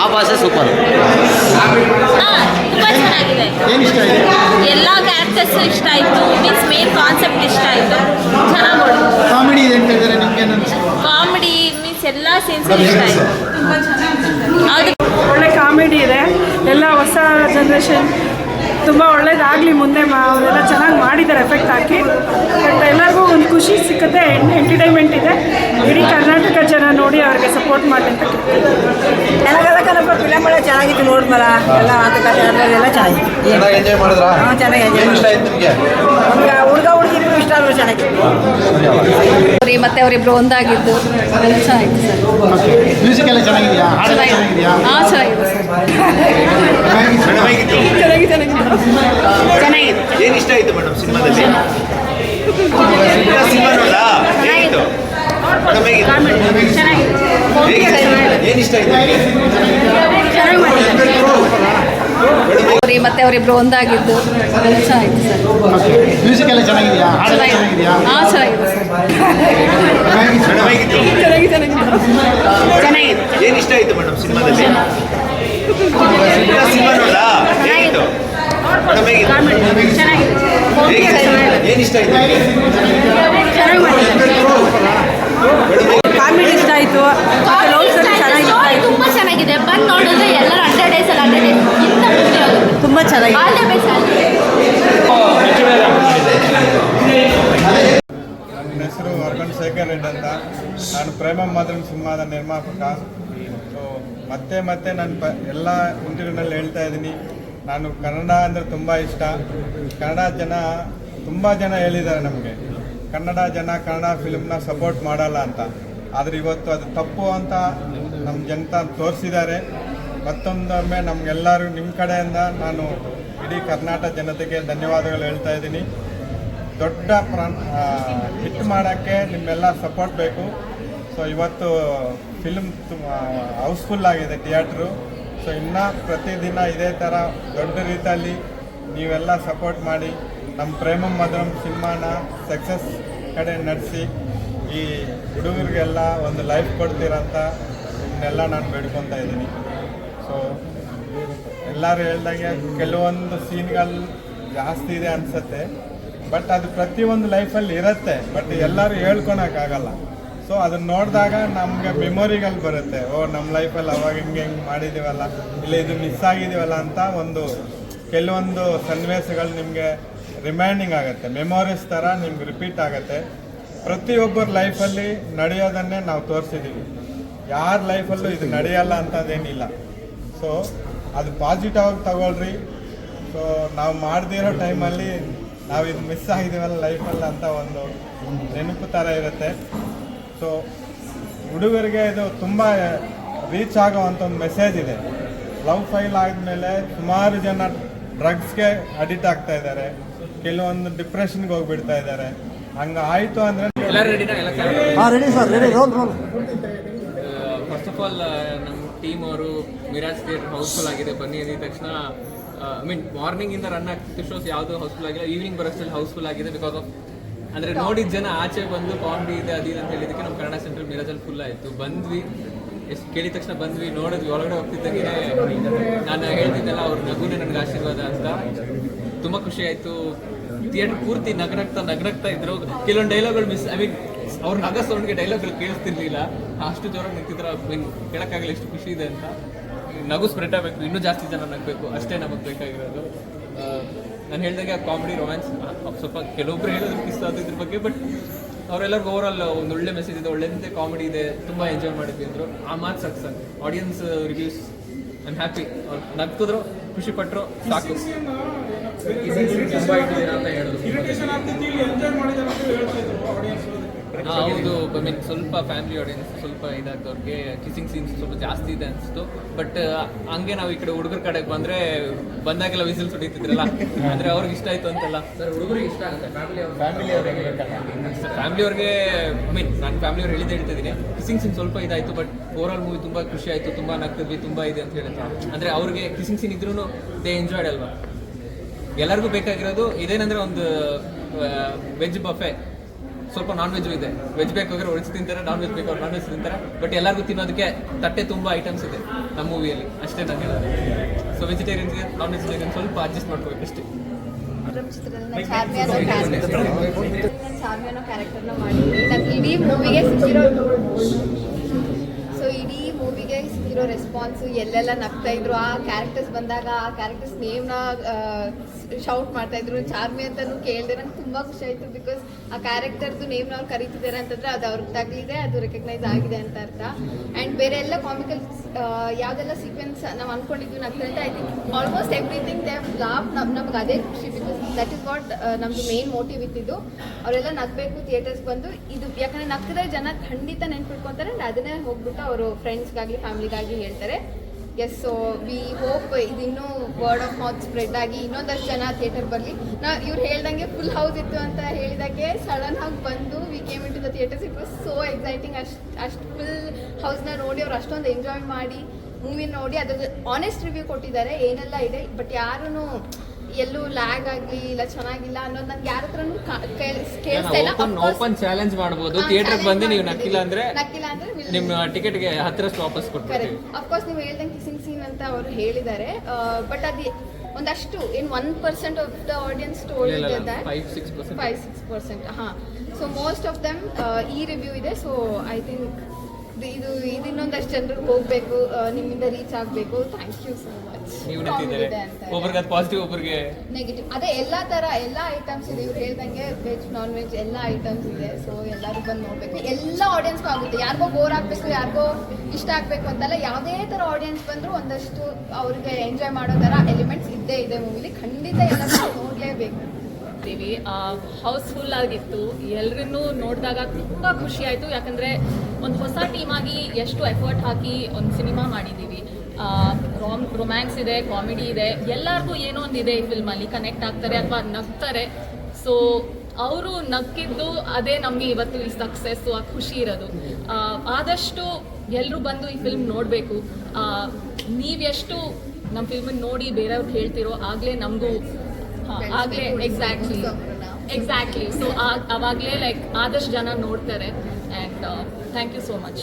ಆ ಭಾಷೆ ಸೂಪರ್. ತುಂಬ ಏನು ಇಷ್ಟ ಆಗಿದೆ ಎಲ್ಲ ಕ್ಯಾರೆಕ್ಟರ್ಸ್ ಇಷ್ಟ ಆಯಿತು. ಮೀನ್ಸ್ ಮೇನ್ ಕಾನ್ಸೆಪ್ಟ್ ಇಷ್ಟ ಆಯಿತು. ಚೆನ್ನಾಗಿ ಕಾಮಿಡಿ ಇದೆ ಅಂತ ಹೇಳಿದ್ರೆ ನಿಮ್ಗೆ ಕಾಮಿಡಿ ಮೀನ್ಸ್ ಎಲ್ಲ ಸೀನ್ಸ್ ಇಷ್ಟ ಆಯಿತು. ಹೌದು ಒಳ್ಳೆ ಕಾಮಿಡಿ ಇದೆ. ಎಲ್ಲ ಹೊಸ ಜನ್ರೇಷನ್ ತುಂಬ ಒಳ್ಳೇದಾಗಲಿ ಮುಂದೆ ಮಾ ಅವರೆಲ್ಲ ಚೆನ್ನಾಗಿ ಮಾಡಿದ್ದಾರೆ ಎಫೆಕ್ಟ್ ಹಾಕಿ. ಬಟ್ ಎಲ್ಲರಿಗೂ ಒಂದು ಖುಷಿ ಸಿಕ್ಕುತ್ತೆ ಎಂಟರ್ಟೈನ್ಮೆಂಟ್ ಇದೆ. ಇಡೀ ಕರ್ನಾಟಕ ಜನ ನೋಡಿ ಅವ್ರಿಗೆ ಸಪೋರ್ಟ್ ಮಾಡಿ ಅಂತ ಕೇಳ್ತೀನಿ. ನನಗೆಲ್ಲ ಕನಪ ಫಿಲಮ್ ಎಲ್ಲ ಚೆನ್ನಾಗಿತ್ತು ನೋಡಿದ್ಮಲ್ಲ ಎಲ್ಲ ಮಾತುಕತೆ ಎಲ್ಲ ಚೆನ್ನಾಗಿತ್ತು. ಚೆನ್ನಾಗಿ ಎಂಜಾಯ್ ಮಾಡಿದ್ರಾ? ಹಾಂ ಚೆನ್ನಾಗಿ enjoy ಇಷ್ಟ ಆಯ್ತು ನಿಮಗೆ? ಹುಡುಗ ಹುಡುಗ ಇಷ್ಟ ಆದ್ರೂ ಚೆನ್ನಾಗಿತ್ತು. ಅವ್ರಿ ಮತ್ತೆ ಅವರಿಬ್ರು ಒಂದಾಗಿದ್ದು. ಚೆನ್ನಾಗಿತ್ತು ಸರ್. ಮ್ಯೂಸಿಕ್ ಎಲ್ಲ ಚೆನ್ನಾಗಿದೆಯಾ? ಹಾಡೆಲ್ಲ ಚೆನ್ನಾಗಿದೆಯಾ? ಹಾಂ ಚೆನ್ನಾಗಿದೆ ಸರ್. ಚೆನ್ನಾಗಿದೆ. ಏನು ಇಷ್ಟ ಆಯ್ತು ಮೇಡಮ್ ಸಿನಿಮಾದಲ್ಲಿ? ಸಿನಿಮಾ ನೋಡಾ ಹೇಗಿತ್ತು ಮೇಡಮ್ ಹೇಗಿತ್ತು ಏನು ಇಷ್ಟ ಆಯ್ತು ಮತ್ತೆ ಅವರಿಬ್ರು ಒಂದಾಗಿದ್ದು. ಸರ್. ಮ್ಯೂಸಿಕ್ ಎಲ್ಲ ಚೆನ್ನಾಗಿದೆಯಾ? ಹಾಡೆಲ್ಲ ಚೆನ್ನಾಗಿದೆಯಾ? ಹಾಂ ಚೆನ್ನಾಗಿದೆ ಸರ್. ಚೆನ್ನಾಗಿದೆ. ಏನು ಇಷ್ಟ ಆಯ್ತು ಮೇಡಮ್ ಸಿನಿಮಾದಲ್ಲಿ ಸಿನಿಮಾ ನೋಡಾ ಹೇಗಿತ್ತು ಮೇಡಮ್ ಹೇಗಿತ್ತು ಹೇಗಿತ್ತು ಏನು ಇಷ್ಟ ಆಯ್ತು ಕಾಮಿಡಿ ಇಷ್ಟ ಆಯಿತು ತುಂಬ ಚೆನ್ನಾಗಿದೆ ಬಂದು ನೋಡಿದ್ರೆ ಎಲ್ಲರೂ ಹಂಡ್ರೆಡ್ ಡೇಸ್ ಅಲ್ಲ ಹಂಡ್ರೆಡ್ ಡೇಸ್ ತುಂಬ ಚೆನ್ನಾಗಿದೆ ನನ್ನ ಹೆಸರು ಅರ್ಗನ್ ಶೇಖರ್ ರೆಡ್ಡಿ ಅಂತ. ನಾನು ಪ್ರೇಮ ಮಾದರಿ ಸಿನಿಮಾದ ನಿರ್ಮಾಪಕ. ಸೊ ಮತ್ತೆ ಮತ್ತೆ ನಾನು ಪ ಎಲ್ಲ ಇಂಟರ್ವ್ಯೂನಲ್ಲಿ ಹೇಳ್ತಾ ಇದ್ದೀನಿ. ನಾನು ಕನ್ನಡ ಅಂದರೆ ತುಂಬ ಇಷ್ಟ. ಕನ್ನಡ ಜನ, ತುಂಬ ಜನ ಹೇಳಿದ್ದಾರೆ ನಮಗೆ. ಕನ್ನಡ ಜನ, ಕನ್ನಡ ಫಿಲ್ಮ್ನ ಸಪೋರ್ಟ್ ಮಾಡಲ್ಲ ಅಂತ. ಆದರೆ ಇವತ್ತು ಅದು ತಪ್ಪು ಅಂತ ನಮ್ಮ ಜನತ ತೋರಿಸಿದ್ದಾರೆ. ಮತ್ತೊಂದೊಮ್ಮೆ ನಮಗೆಲ್ಲರೂ ನಿಮ್ಮ ಕಡೆಯಿಂದ ನಾನು ಇಡೀ ಕರ್ನಾಟಕ ಜನತೆಗೆ ಧನ್ಯವಾದಗಳು ಹೇಳ್ತಾ ಇದ್ದೀನಿ. ದೊಡ್ಡ ಪ್ರಾಣ ಹಿಟ್ ಮಾಡೋಕ್ಕೆ ನಿಮ್ಮೆಲ್ಲ ಸಪೋರ್ಟ್ ಬೇಕು. ಸೊ ಇವತ್ತು ಫಿಲ್ಮ್ ಹೌಸ್ಫುಲ್ ಆಗಿದೆ ಥಿಯೇಟ್ರು ಸೊ ಇನ್ನು ಪ್ರತಿದಿನ ಇದೇ ಥರ ದೊಡ್ಡ ರೀತಿಯಲ್ಲಿ ನೀವೆಲ್ಲ ಸಪೋರ್ಟ್ ಮಾಡಿ ನಮ್ಮ ಪ್ರೇಮ ಮಧುರಂ ಸಿನಿಮಾನ ಸಕ್ಸಸ್ ಕಡೆ ನಡೆಸಿ ಈ ಹುಡುಗರಿಗೆಲ್ಲ ಒಂದು ಲೈಫ್ ಕೊಡ್ತೀರಂತ ಇನ್ನೆಲ್ಲ ನಾನು ಬೇಡ್ಕೊತಾ ಇದ್ದೀನಿ. ಸೊ ಎಲ್ಲರೂ ಹೇಳ್ದಂಗೆ ಕೆಲವೊಂದು ಸೀನ್ಗಳು ಜಾಸ್ತಿ ಇದೆ ಅನಿಸುತ್ತೆ ಬಟ್ ಅದು ಪ್ರತಿಯೊಂದು ಲೈಫಲ್ಲಿ ಇರುತ್ತೆ ಬಟ್ ಎಲ್ಲರೂ ಹೇಳ್ಕೊಳಕ್ಕಾಗಲ್ಲ ಸೊ ಅದನ್ನ ನೋಡಿದಾಗ ನಮಗೆ ಮೆಮೊರಿಗಳು ಬರುತ್ತೆ. ಓ ನಮ್ಮ ಲೈಫಲ್ಲಿ ಅವಾಗ ಹಿಂಗೆ ಹಿಂಗೆ ಮಾಡಿದ್ದೀವಲ್ಲ ಇಲ್ಲ ಇದು ಮಿಸ್ ಆಗಿದ್ದೀವಲ್ಲ ಅಂತ ಒಂದು ಕೆಲವೊಂದು ಸನ್ನಿವೇಶಗಳು ನಿಮಗೆ ರಿಮೈಂಡಿಂಗ್ ಆಗುತ್ತೆ. ಮೆಮೊರೀಸ್ ಥರ ನಿಮ್ಗೆ ರಿಪೀಟ್ ಆಗುತ್ತೆ. ಪ್ರತಿಯೊಬ್ಬರ ಲೈಫಲ್ಲಿ ನಡೆಯೋದನ್ನೇ ನಾವು ತೋರಿಸಿದ್ದೀವಿ ಯಾರ ಲೈಫಲ್ಲೂ ಇದು ನಡೆಯಲ್ಲ ಅಂತದೇನಿಲ್ಲ. ಸೊ ಅದು ಪಾಸಿಟಿವ್ ಆಗಿ ತಗೊಳ್ರಿ. ಸೊ ನಾವು ಮಾಡದಿರೋ ಟೈಮಲ್ಲಿ ನಾವು ಇದು ಮಿಸ್ ಆಗಿದ್ದೀವಲ್ಲ ಲೈಫಲ್ಲಿ ಅಂತ ಒಂದು ನೆನಪು ಥರ ಇರುತ್ತೆ. ಸೊ ಹುಡುಗರಿಗೆ ಇದು ತುಂಬ ರೀಚ್ ಆಗೋವಂಥ ಒಂದು ಮೆಸೇಜ್ ಇದೆ. ಲವ್ ಫೈಲ್ ಆದಮೇಲೆ ಸುಮಾರು ಜನ ಡ್ರಗ್ಸ್ಗೆ ಅಡಿಕ್ಟ್ ಆಗ್ತಾ ಇದ್ದಾರೆ. ಕೆಲವೊಂದು ಡಿಪ್ರೆಷನ್ಗೆ ಹೋಗ್ಬಿಡ್ತಾ ಇದ್ದಾರೆ. ಹಂಗೆ ಆಯಿತು ಅಂದರೆ ಹಾಂ sir ready roll roll first of all ನಮ್ಮ ಟೀಮ್ ಅವರು ಮಿರಾಜ್ ಥಿಯೇಟರ್ ಹೌಸ್ಫುಲ್ ಆಗಿದೆ. ಬನ್ನಿ ಅಂದಿದ ತಕ್ಷಣ ಐ ಮೀನ್ ಮಾರ್ನಿಂಗಿಂದ ರನ್ ಆಗ್ತಿತ್ತು ಶೋಸ್ ಯಾವುದು ಹೌಸ್ಫುಲ್ ಆಗಿಲ್ಲ. ಈವ್ನಿಂಗ್ ಬರೋಷ್ಟಲ್ಲಿ ಹೌಸ್ಫುಲ್ ಆಗಿದೆ ಬಿಕಾಸ್ ಆಫ್ ಅಂದ್ರೆ ನೋಡಿದ ಜನ ಆಚೆ ಬಂದು ಕಾಮಿಡಿ ಇದೆ ಅದು ಅಂತ ಹೇಳಿದಕ್ಕೆ ನಮ್ಮ ಕನ್ನಡ ಸೆಂಟ್ರಲ್ ಮಿರಾಜಲ್ಲಿ ಫುಲ್ ಆಯ್ತು. ಬಂದ್ವಿ, ಎಷ್ಟು ಕೇಳಿದ ತಕ್ಷಣ ಬಂದ್ವಿ, ನೋಡಿದ್ವಿ, ಒಳಗಡೆ ಹೋಗ್ತಿದ್ದಂಗೆ ನಾನು ಹೇಳ್ತಿದ್ದೆಲ್ಲ ಅವ್ರ, ನಗುನೇ ನನಗೆ ಆಶೀರ್ವಾದ ಅಂತ. ತುಂಬಾ ಖುಷಿ ಆಯ್ತು. ಥಿಯೇಟರ್ ಪೂರ್ತಿ ನಗರಕ್ತಾ ನಗರಕ್ತಾ ಇದ್ರು. ಕೆಲವೊಂದು ಡೈಲಾಗ್ಗಳು ಮಿಸ್ ಐ ಮೀನ್ ಅವ್ರ ನಗ ಸೌಂಡ್ಗೆ ಡೈಲಾಗ್ಗಳು ಕೇಳಿಸ್ತಿರ್ಲಿಲ್ಲ. ಅಷ್ಟು ಜೋರಾಗಿ ನಿಂತಿದ್ರು ಮೀನ್ ಕೇಳೋಕ್ಕಾಗಲ್ಲ, ಎಷ್ಟು ಖುಷಿ ಇದೆ ಅಂತ. ನಗು ಸ್ಪ್ರೆಡ್ ಆಗ್ಬೇಕು, ಇನ್ನೂ ಜಾಸ್ತಿ ಜನ ನಗಬೇಕು. ಅಷ್ಟೇ ನಮಗೆ ಬೇಕಾಗಿರೋದು. ನಾನು ಹೇಳ್ದಂಗೆ ಕಾಮಿಡಿ ರೊಮ್ಯಾನ್ಸ್ ಸ್ವಲ್ಪ ಕೆಲವೊಬ್ರು ಹೇಳಿದ್ರು ಕಿಸ್ ಅದು ಇದ್ರ ಬಗ್ಗೆ ಬಟ್ ಅವರೆಲ್ಲರಿಗೂ ಓವರ್ ಆಲ್ ಒಂದು ಒಳ್ಳೆ ಮೆಸೇಜ್ ಇದೆ ಒಳ್ಳೆದಂತೆ ಕಾಮಿಡಿ ಇದೆ ತುಂಬ ಎಂಜಾಯ್ ಮಾಡಿದ್ವಿ ಅಂದರು. ಆ ಮಾತು success audience reviews I'm happy ಅವ್ರು ನಗ್ತಿದ್ರು ಖುಷಿ ಪಟ್ಟರು ಸಾಕು ತುಂಬ ಇಟ್ಟಿದ್ದೀರಾ ಅಂತ ಹೇಳಿದ್ರು ಹಾ, ಐ ಮೀನ್ ಸ್ವಲ್ಪ ಫ್ಯಾಮಿಲಿ ಆಡಿಯನ್ಸ್ ಸ್ವಲ್ಪ ಇದಾದವ್ರಿಗೆ ಕಿಸಿಂಗ್ ಸೀನ್ಸ್ ಸ್ವಲ್ಪ ಜಾಸ್ತಿ ಇದೆ ಅನಿಸ್ತು ಬಟ್ ಹಂಗೆ ನಾವು ಈ ಕಡೆ ಹುಡುಗರ ಕಡೆಗೆ ಬಂದ್ರೆ ಬಂದಾಗೆಲ್ಲ ವಿಸಿಲ್ ಹೊಡಿತಿದ್ರಲ್ಲ ಅಂದ್ರೆ ಅವ್ರಿಗೆ ಇಷ್ಟ ಆಯ್ತು ಅಂತಲ್ಲ. ಸರ್ ಹುಡುಗರಿಗೆ ಇಷ್ಟ ಆಗುತ್ತೆ ಫ್ಯಾಮಿಲಿ ಫ್ಯಾಮಿಲಿ ಅವ್ರಿಗೆ ಐ ಮೀನ್ ನಾನು ಫ್ಯಾಮಿಲಿ ಅವ್ರು ಹೇಳಿದ್ದೆ ಹೇಳ್ತಿದ್ದೀನಿ. ಕಿಸಿಂಗ್ ಸೀನ್ ಸ್ವಲ್ಪ ಇದಾಯ್ತು ಬಟ್ ಓವರ್ ಆಲ್ ಮೂವಿ ತುಂಬಾ ಖುಷಿ ಆಯ್ತು ತುಂಬಾ ನಗ್ತಿದ್ವಿ ತುಂಬಾ ಇದೆ ಅಂತ ಹೇಳಿದ್ರು. ಅಂದ್ರೆ ಅವ್ರಿಗೆ ಕಿಸಿಂಗ್ ಸೀನ್ ಇದ್ರೂ ದೇ ಎಂಜಾಯ್ಡ್ ಅಲ್ವಾ? ಎಲ್ಲರಿಗೂ ಬೇಕಾಗಿರೋದು ಇದೇನಂದ್ರೆ ಒಂದು ವೆಜ್ ಬಫೆ ಸ್ವಲ್ಪ ನಾನ್ ವೆಜ್ ಇದೆ ವೆಜ್ ಬೇಕಾದ್ರೆ ವೆಜ್ ತಿಂತಾರೆ ನಾನ್ ವೆಜ್ ಬೇಕಾದ್ರೆ ನಾನ್ ವೆಜ್ ತಿಂತಾರೆ. ಬಟ್ ಎಲ್ಲರಿಗೂ ತಿನ್ನೋದಕ್ಕೆ ತಟ್ಟೆ ತುಂಬ ಐಟಮ್ಸ್ ಇದೆ ನಮ್ಮ ಮೂವಿಯಲ್ಲಿ ಅಷ್ಟೇ ನಾನು ಹೇಳೋದು. ಸೊ ವೆಜಿಟೇರಿಯನ್ಸ್ಗೆ ನಾನ್ ವೆಜಿಟೇರಿಯನ್ ಸ್ವಲ್ಪ ಅಡ್ಜಸ್ಟ್ ಮಾಡ್ಕೋಬೇಕು ಅಷ್ಟೇ. ಕ್ಯಾರೆಕ್ಟರ್ನ ಮಾಡಿ. ಇಡೀ ಮೂವಿಗೆ ಸಿಕ್ಕಿರೋ ಮೂವಿಗೆ ರೆಸ್ಪಾನ್ಸ್ ಎಲ್ಲೆಲ್ಲ ನಗ್ತಾ ಇದ್ರು. ಆ ಕ್ಯಾರೆಕ್ಟರ್ಸ್ ಬಂದಾಗ, ಆ ಕ್ಯಾರೆಕ್ಟರ್ಸ್ ನೇಮ್ನ ಶೌಟ್ ಮಾಡ್ತಾ ಇದ್ರು. ಚಾರ್ಮಿ ಅಂತಲೂ ಕೇಳಿದೆ. ನಂಗೆ ತುಂಬ ಖುಷಿ ಆಯಿತು ಬಿಕಾಸ್ ಆ ಕ್ಯಾರೆಕ್ಟರ್ದು ನೇಮ್ನ ಅವ್ರು ಕರೀತಿದ್ದಾರೆ ಅಂತಂದ್ರೆ ಅದು ಅವ್ರಿಗೆ ತಗಲಿದೆ, ಅದು ರೆಕಗ್ನೈಸ್ ಆಗಿದೆ ಅಂತ ಅರ್ಥ. ಆ್ಯಂಡ್ ಬೇರೆ ಎಲ್ಲ ಕಾಮಿಕಲ್ ಯಾವುದೆಲ್ಲ ಸೀಕ್ವೆನ್ಸ್ ನಾವು ಅನ್ಕೊಂಡಿದ್ವಿ ನಗ್ತಾ I think almost everything they laugh ನಮ್, ನಮ್ಗೆ ಅದೇ ಖುಷಿ ಬಿಕಾಸ್ ದಟ್ ಇಸ್ ವಾಟ್ ನಮ್ದು ಮೇನ್ ಮೋಟಿವ್ ಇತ್ತಿದ್ದು ಅವರೆಲ್ಲ ನಗಬೇಕು ಥಿಯೇಟರ್ಸ್ ಬಂದು ಇದು, ಯಾಕಂದ್ರೆ ನಗ್ತಿದ್ರೆ ಜನ ಖಂಡಿತ ನೆನ್ಪಿಟ್ಕೊತಾರೆ ಅಂಡ್ ಅದನ್ನೇ ಹೋಗ್ಬಿಟ್ಟು ಅವರು ಫ್ರೆಂಡ್ಸ್ಗಾಗಲಿ ಫ್ಯಾಮಿಲಿಗಾಗಲಿ ಹೇಳ್ತಾರೆ. ಎಸ್ ಸೊ ವಿ ಹೋಪ್ ಇದು ಇನ್ನೂ ವರ್ಡ್ ಆಫ್ ಮೌತ್ ಸ್ಪ್ರೆಡ್ ಆಗಿ ಇನ್ನೊಂದಷ್ಟು ಜನ ಥಿಯೇಟರ್ ಬರಲಿ. ನಾ ಇವ್ರು ಹೇಳ್ದಂಗೆ ಫುಲ್ ಹೌಸ್ ಇತ್ತು ಅಂತ ಹೇಳಿದಾಗೆ ಸಡನ್ ಆಗಿ ಬಂದು we came into the theatres it was so exciting ಅಷ್ಟು ಅಷ್ಟು ಫುಲ್ ಹೌಸ್ನ ನೋಡಿ ಅವ್ರು ಅಷ್ಟೊಂದು ಎಂಜಾಯ್ ಮಾಡಿ ಮೂವಿ ನೋಡಿ ಅದ್ರ ಆನೆಸ್ಟ್ ರಿವ್ಯೂ ಕೊಟ್ಟಿದ್ದಾರೆ. ಏನೆಲ್ಲ ಇದೆ? ಬಟ್ ಯಾರೂ ಎಲ್ಲೂ ಲ್ಯಾಗ್ ಆಗಲಿ ಇಲ್ಲ ಚೆನ್ನಾಗಿಲ್ಲ ಅನ್ನೋದು ನನ್ಗೆ ಯಾರ ಹತ್ರನು ಕೇಳಿಸ್ತಾ ಇಲ್ಲ. ಓಪನ್ ಓಪನ್ ಚಾಲೆಂಜ್ ಮಾಡ್ಬೋದು. ಥಿಯೇಟರ್ ಬಂದು ನೀವು ನಕ್ಕಿಲ್ಲ ಅಂದ್ರೆ ನಕ್ಕಿಲ್ಲ ಅಂದ್ರೆ ನಿಮ್ಮ ಟಿಕೆಟ್ಗೆ ಹತ್ತಿರಷ್ಟು ವಾಪಸ್ ಕೊಡ್ತೀವಿ ಕರೆಕ್ಟ್ ಅಫ್ಕೋರ್ಸ್ ನೀವು ಹೇಳ್ದಂಗೆ ಕಿಸಿಂಗ್ ಸೀನ್ ಅಂತ ಅವರು ಹೇಳಿದ್ದಾರೆ. ಬಟ್ ಅದು ಒಂದಷ್ಟು in one percent of the audience told that. Five six percent ಹಾ. ಸೊ ಮೋಸ್ಟ್ ಆಫ್ ದಮ್ ಈ ರಿವ್ಯೂ ಇದೆ. ಸೊ ಐ ಥಿಂಕ್ ಇದು ಇದು ಇನ್ನೊಂದಷ್ಟು ಜನರಿಗೆ ಹೋಗಬೇಕು ನಿಮ್ಮಿಂದ ರೀಚ್ ಆಗಬೇಕು. ಥ್ಯಾಂಕ್ ಯು ಸೋ ಮಚ್ ಒಬ್ರಿಗೆ ಪಾಸಿಟಿವ್ ಒಬ್ರಿಗೆ ನೆಗೆಟಿವ್ ಅದೇ ಎಲ್ಲ ತರ ಎಲ್ಲ ಐಟಮ್ಸ್ ಇದೆ. ಇವ್ರು ಹೇಳ್ದಂಗೆ ವೆಜ್ ನಾನ್ ವೆಜ್ ಎಲ್ಲ ಐಟಮ್ಸ್ ಇದೆ. ಸೊ ಎಲ್ಲರೂ ಬಂದು ನೋಡಬೇಕು. ಎಲ್ಲ ಆಡಿಯನ್ಸ್ಗೂ ಆಗುತ್ತೆ. ಯಾರಿಗೋ ಬೋರ್ ಆಗಬೇಕು ಯಾರಿಗೋ ಇಷ್ಟ ಆಗಬೇಕು ಅಂತಲ್ಲ ಯಾವುದೇ ತರ ಆಡಿಯನ್ಸ್ ಬಂದರೂ ಒಂದಷ್ಟು ಅವ್ರಿಗೆ ಎಂಜಾಯ್ ಮಾಡೋ ತರ ಎಲಿಮೆಂಟ್ಸ್ ಇದ್ದೇ ಇದೆ ಮೂವಿಲಿ ಖಂಡಿತ ಎಲ್ಲ ನೋಡಲೇಬೇಕು. ಮಾಡ್ತೀವಿ. ಹೌಸ್ಫುಲ್ ಆಗಿತ್ತು. ಎಲ್ರನ್ನೂ ನೋಡಿದಾಗ ತುಂಬ ಖುಷಿ ಆಯಿತು. ಯಾಕಂದರೆ ಒಂದು ಹೊಸ ಟೀಮ್ ಆಗಿ ಎಷ್ಟು ಎಫರ್ಟ್ ಹಾಕಿ ಒಂದು ಸಿನಿಮಾ ಮಾಡಿದ್ದೀವಿ ರೋಮ್ ರೊಮ್ಯಾನ್ಸ್ ಇದೆ ಕಾಮಿಡಿ ಇದೆ. ಎಲ್ಲರಿಗೂ ಏನೋ ಒಂದು ಇದೆ ಈ ಫಿಲ್ಮಲ್ಲಿ ಕನೆಕ್ಟ್ ಆಗ್ತಾರೆ ಅಥವಾ ನಗ್ತಾರೆ. ಸೊ ಅವರು ನಕ್ಕಿದ್ದು ಅದೇ ನಮಗೆ ಇವತ್ತು ಈ ಸಕ್ಸಸ್ಸು ಆ ಖುಷಿ ಇರೋದು. ಆದಷ್ಟು ಎಲ್ಲರೂ ಬಂದು ಈ ಫಿಲ್ಮ್ ನೋಡಬೇಕು. ನೀವೆಷ್ಟು ನಮ್ಮ ಫಿಲ್ಮನ್ನು ನೋಡಿ ಬೇರೆಯವ್ರಿಗೆ ಹೇಳ್ತಿರೋ ಆಗಲೇ ನಮಗೂ ಆಗಲೇ ಎಕ್ಸಾಕ್ಟ್ಲಿ ಎಕ್ಸಾಕ್ಟ್ಲಿ ಸೊ ಅವಾಗಲೇ ಲೈಕ್ ಆದಷ್ಟು ಜನ ನೋಡ್ತಾರೆ. And thank you so much